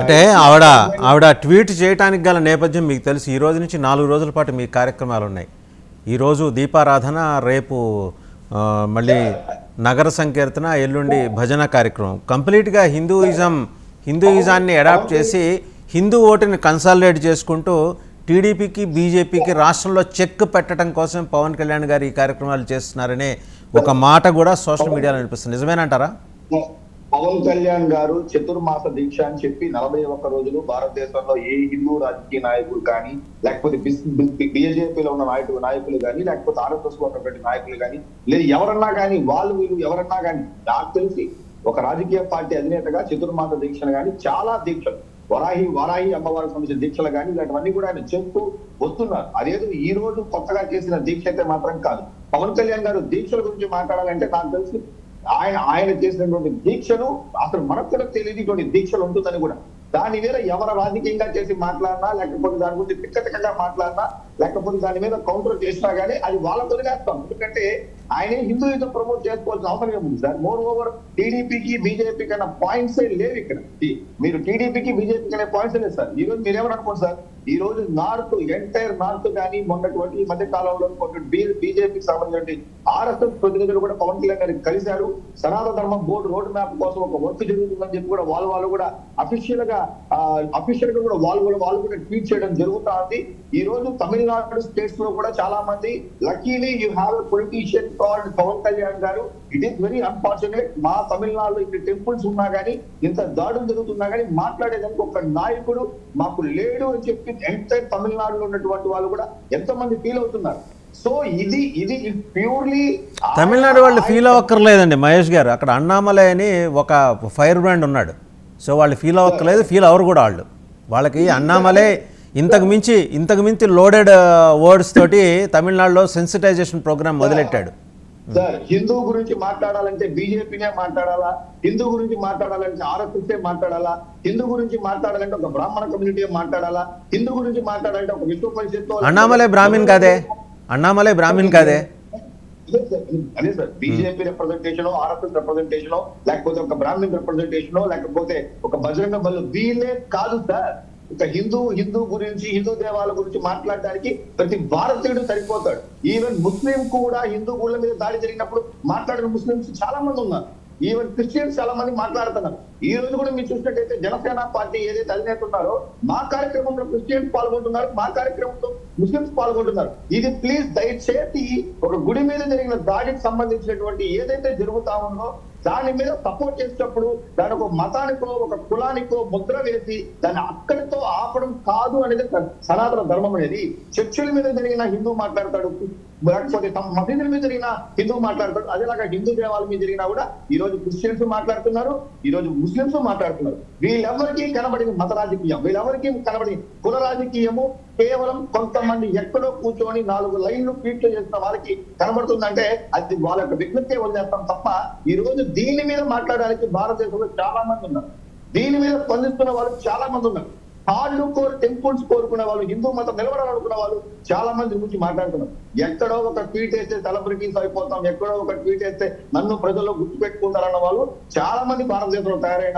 అంటే ఆవిడ ఆవిడ ట్వీట్ చేయడానికి గల నేపథ్యం మీకు తెలుసు. ఈ రోజు నుంచి నాలుగు రోజుల పాటు మీ కార్యక్రమాలు ఉన్నాయి. ఈరోజు దీపారాధన రేపు మళ్ళీ నగర సంకీర్తన ఎల్లుండి భజన కార్యక్రమం. కంప్లీట్గా హిందూయిజం హిందూయిజాన్ని అడాప్ట్ చేసి హిందూ ఓటుని కన్సాలిడేట్ చేసుకుంటూ టీడీపీకి బీజేపీకి రాష్ట్రంలో చెక్ పెట్టడం కోసం పవన్ కళ్యాణ్ గారు ఈ కార్యక్రమాలు చేస్తున్నారనే ఒక మాట కూడా సోషల్ మీడియాలో అనిపిస్తుంది నిజమేనంటారా? పవన్ కళ్యాణ్ గారు చతుర్మాస దీక్ష అని చెప్పి నలభై ఒక్క రోజులు భారతదేశంలో ఏ హిందూ రాజకీయ నాయకులు కానీ లేకపోతే బీజేపీలో ఉన్న నాయకులు నాయకులు కానీ లేకపోతే ఆర్ఎస్ఎస్లో ఉన్నటువంటి నాయకులు కానీ లేదు ఎవరన్నా కానీ వాళ్ళు వీళ్ళు ఎవరన్నా కానీ నాకు తెలిసి ఒక రాజకీయ పార్టీ అధినేతగా చతుర్మాస దీక్షలు కానీ చాలా దీక్షలు. వరాహి వరాహి అమ్మవారికి సంబంధించిన దీక్షలు కానీ ఇలాంటివన్నీ కూడా ఆయన చెప్తూ వస్తున్నారు. అదేదో ఈ రోజు కొత్తగా చేసిన దీక్ష అయితే మాత్రం కాదు. పవన్ కళ్యాణ్ గారు దీక్షల గురించి మాట్లాడాలంటే నాకు తెలిసి ఆయన ఆయన చేసినటువంటి దీక్షను అసలు మనకు కూడా తెలియదు దీక్షలు ఉంటుందని కూడా. దాని మీద ఎవరు రాజకీయంగా చేసి మాట్లాడినా లేకపోతే దాని గురించి తిక్కతిక్కగా మాట్లాడినా లేకపోతే దాని మీద కౌంటర్ చేసినా గానీ అది వాళ్ళ తొలిగేస్తాం ఎందుకంటే ఆయన హిందూయిజం ప్రమోట్ చేసుకోవాల్సిన అవసరం ఏముంది సార్. మోర్ ఓవర్ టీడీపీకి బీజేపీ కన్నా పాయింట్స్ లేవు ఇక్కడ. మీరు టీడీపీకి బీజేపీకి అనే పాయింట్స్ లేదు సార్. ఈ రోజు మీరేమనుకోండి సార్? ఈ రోజు నార్త్ ఎంటైర్ నార్త్ కానీ మొన్నటువంటి ఈ మధ్య కాలంలో బీజేపీకి సంబంధించిన ఆర్ఎస్ఎస్ ప్రతినిధులు కూడా పవన్ కళ్యాణ్ గారికి కలిశారు. సనాతన ధర్మం బోర్డు రోడ్ మ్యాప్ కోసం ఒక వర్క్ జరుగుతుందని చెప్పి కూడా వాళ్ళు వాళ్ళు కూడా అఫీషియల్గా అఫీషియల్గా కూడా వాళ్ళు కూడా వాళ్ళు కూడా ట్వీట్ చేయడం జరుగుతా ఉంది. ఈ రోజు తమిళనాడు స్టేట్స్లో కూడా చాలా మంది luckily you have politician called Pawan Kalyan గారు. ఇట్ ఈస్ వెరీ అన్ఫార్చునేట్ మా తమిళనాడులో ఇక్కడ టెంపుల్స్ ఉన్నా గానీ ఇంత దాడులు జరుగుతున్నా గానీ మాట్లాడేదానికి ఒక నాయకుడు మాకు లేడు అని చెప్పి ఎంటైర్ తమిళనాడులో ఉన్నటువంటి వాళ్ళు కూడా ఎంతమంది ఫీల్ అవుతున్నారు. సో ఇది ఇది ప్యూర్లీ తమిళనాడు వాళ్ళు ఫీల్ అవ్వక్కర్లేదండి మహేష్ గారు. అక్కడ అన్నామలై అని ఒక ఫైర్ బ్రాండ్ ఉన్నాడు. సో వాళ్ళు ఫీల్ అవ్వక్కర్లేదు ఫీల్ అవ్వరు కూడా వాళ్ళు. వాళ్ళకి అన్నామలై ఇంతకు మించి ఇంతకు మించి లోడెడ్ వర్డ్స్ తోటి తమిళనాడులో సెన్సిటైజేషన్ ప్రోగ్రామ్ మొదలెట్టాడు. సార్ హిందూ గురించి మాట్లాడాలంటే బీజేపీనే మాట్లాడాలా? హిందూ గురించి మాట్లాడాలంటే ఆర్ఎస్ఎస్ మాట్లాడాలా? హిందూ గురించి మాట్లాడాలంటే ఒక బ్రాహ్మణ కమ్యూనిటీ మాట్లాడాలా? హిందూ గురించి మాట్లాడాలంటే ఒక విశ్వ పరిషత్తు అన్నామలై బ్రాహ్మిన్ కాదే? అన్నామలై బ్రాహ్మిన్ కాదే? అదే sir BJP representation RSS representation లేకపోతే ఒక బ్రాహ్మణ్ రిప్రజెంటేషన్ లేకపోతే ఒక బజరంగ బలు వీళ్ళే కాదు సార్. ఇక హిందూ హిందూ గురించి హిందూ దేవాల గురించి మాట్లాడడానికి ప్రతి భారతీయుడు సరిపోతాడు. ఈవెన్ ముస్లిం కూడా హిందూ గుళ్ళ మీద దాడి జరిగినప్పుడు మాట్లాడిన ముస్లింస్ చాలా మంది ఉన్నారు. ఈవెన్ క్రిస్టియన్స్ చాలా మంది మాట్లాడుతున్నారు. ఈ రోజు కూడా మీరు చూసినట్టయితే జనసేన పార్టీ ఏదైతే అధినేత ఉన్నారో మా కార్యక్రమంలో క్రిస్టియన్స్ పాల్గొంటున్నారు మా కార్యక్రమంలో ముస్లింస్ పాల్గొంటున్నారు. ఇది ప్లీజ్ దయచేసి ఒక గుడి మీద జరిగిన దాడికి సంబంధించినటువంటి ఏదైతే జరుగుతా ఉందో దాని మీద సపోర్ట్ చేసేటప్పుడు దాని ఒక మతానికో ఒక కులానికో ముద్ర వేసి దాన్ని అక్కడితో ఆపడం కాదు అనేది సనాతన ధర్మం అనేది. చర్చల మీద జరిగిన హిందూ మాట్లాడతాడు. లేకపోతే తమ మసీదుల మీద జరిగిన హిందూ మాట్లాడతాడు. అదేలాగా హిందూ దేవాల మీద జరిగినా కూడా ఈ రోజు క్రిస్టియన్స్ మాట్లాడుతున్నారు. ఈ రోజు ముస్లింస్ మాట్లాడుతున్నారు. వీళ్ళెవరికీ కనబడిన మత రాజకీయం వీళ్ళెవరికీ కనబడి కుల రాజకీయము కేవలం కొంతమంది ఎక్కడో కూర్చొని నాలుగు లైన్లు ట్వీట్లు చేసిన వాళ్ళకి కనబడుతుందంటే అది వాళ్ళ యొక్క విజ్ఞప్తే వదిలేస్తాం తప్ప ఈ రోజు దీని మీద మాట్లాడడానికి భారతదేశంలో చాలా మంది ఉన్నారు. దీని మీద స్పందిస్తున్న వాళ్ళు చాలా మంది ఉన్నారు. హార్డ్ కోర్ టెంపుల్స్ కోరుకునే వాళ్ళు హిందూ మతం నిలబడాలనుకున్న వాళ్ళు చాలా మంది గురించి మాట్లాడుతున్నారు. ఎక్కడో ఒక ట్వీట్ వేస్తే సెలబ్రిటీస్ అయిపోతాం ఎక్కడో ఒక ట్వీట్ వేస్తే నన్ను ప్రజల్లో గుర్తుపెట్టుకుంటారన్న వాళ్ళు చాలా మంది భారతదేశంలో తయారైన